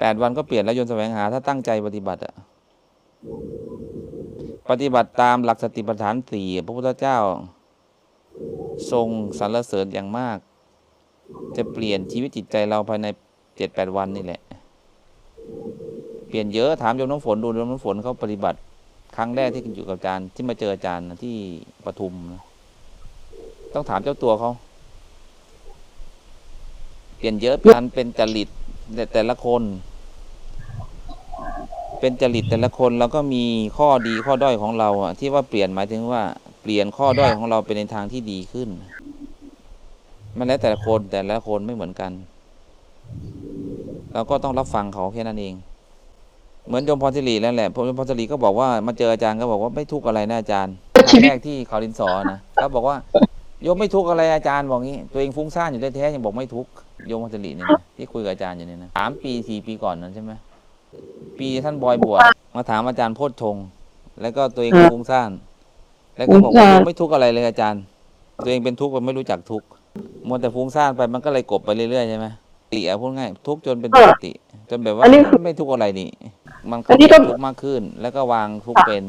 แปดวันก็เปลี่ยนแล้วยนแสวงหา ถ้าตั้งใจปฏิบัติอะปฏิบัติตามหลักสติปัฏฐานสี่พระพุทธเจ้า ทรงสรรเสริญอย่างมาก จะเปลี่ยนชีวิตจิตใจเราภายในเจ็ดแปดวันนี่แหละ เปลี่ยนเยอะถามโยมน้ำฝนดูโยมน้ำฝนเขาปฏิบัติ ครั้งแรกที่อยู่กับอาจารย์ที่มาเจออาจารย์ที่ปทุมนะต้องถามเจ้าตัวเขาเปลี่ยนเยอะการเป็นจริตแต่ละคน เป็นจริตแต่ละคนเราก็มีข้อดีข้อด้อยของเราอะที่ว่าเปลี่ยนหมายถึงว่าเปลี่ยนข้อด้อยของเราเป็นในทางที่ดีขึ้น มันแล้วแต่ละคนแต่ละคนไม่เหมือนกัน เราก็ต้องรับฟังเขาแค่นั้นเอง เหมือนโยมพรสิริแล้วแหละโยมพรสิริก็บอกว่ามาเจออาจารย์ก็บอกว่าไม่ทุกข์อะไรนะอาจารย์ครั้งแรกที่เขาลินสอนนะก็บอกว่าโยมไม่ทุกข์อะไรอาจารย์บอกงี้ ตัวเองฟุ้งซ่านอยู่แท้ๆยังบอกไม่ทุกข์โยมพรสิริเนี่ยนะที่คุยกับอาจารย์อยู่เนี่ยนะสามปีสี่ปีก่อนนั้นใช่ไหม ปีท่านบอยบวชมาถามอาจารย์โพชฌงค์แล้วก็ตัวเองก็ฟุ้งซ่าน แล้วก็บอกว่าโยมไม่ทุกข์อะไรเลยอาจารย์ ตัวเองเป็นทุกข์ก็ไม่รู้จักทุกข์มัวแต่ฟุ้งซ่านไปมันก็เลยกบไปเรื่อยๆใช่ไหมติอะพูดง่ายทุกข์จนเป็นปกติ จนแบบว่าอันนี้คือไม่ทุกข์อะไรนี่ มันก็อันนี้เก็ก็บทุกข์มากขึ้น แล้วก็วางทุกข์เป็น